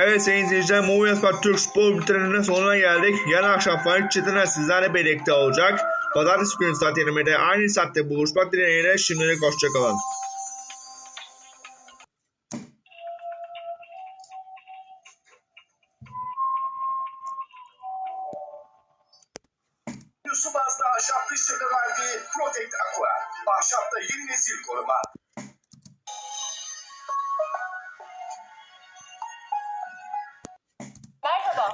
Evet sayın izleyiciler Moğol Spor Türk Spor Bülteni'nin sonuna geldik. Yarın akşam Faik Çetin'le sizlerle birlikte olacak. Pazartesi günü saat 20'de aynı saatte buluşmak dileğiyle şimdilik hoşçakalın. Yusuf Azda ahşap dış verdiği Protect Aqua. Ahşapta yeni nesil koruma.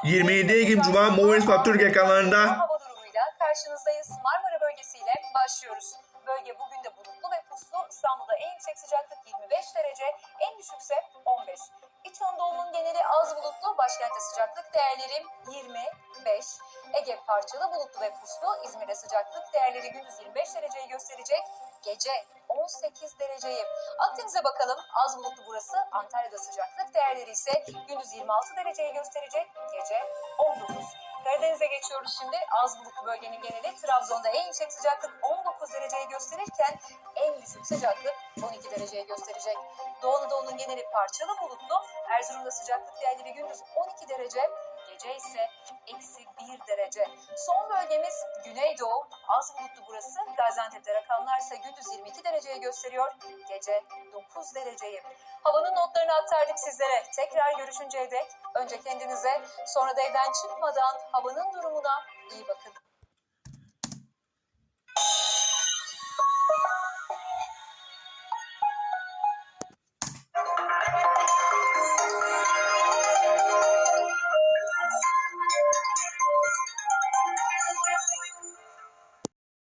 27 Ekim Cuma Spor Türk ekranlarında Hava durumuyla karşınızdayız. Marmara bölgesiyle başlıyoruz. Bölge bugün de bulutlu ve puslu. İstanbul'da en yüksek sıcaklık 25 derece, en düşükse 15. İç Anadolu'nun geneli az bulutlu, başkentte sıcaklık değerleri 25. Ege parçalı bulutlu ve puslu, İzmir'de sıcaklık değerleri gündüz 25 dereceyi gösterecek, gece 18 dereceyi. Akdeniz'e bakalım, az bulutlu burası, Antalya'da sıcaklık değerleri ise gündüz 26 dereceyi gösterecek, gece 19. Karadeniz'e geçiyoruz şimdi. Az bulutlu bölgenin geneli Trabzon'da en yüksek sıcaklık 19 dereceyi gösterirken en düşük sıcaklık 12 dereceyi gösterecek. Doğu Anadolu'nun geneli parçalı bulutlu. Erzurum'da sıcaklık değerleri gündüz 12 derece, gece ise eksi 1 derece. Son bölgemiz Güneydoğu. Az bulutlu burası. Gaziantep'te rakamlar ise gündüz 22 dereceyi gösteriyor, gece 9 dereceyi. Havanın notlarını aktardık sizlere. Tekrar görüşünceye dek önce kendinize sonra da evden çıkmadan havanın durumuna iyi bakın.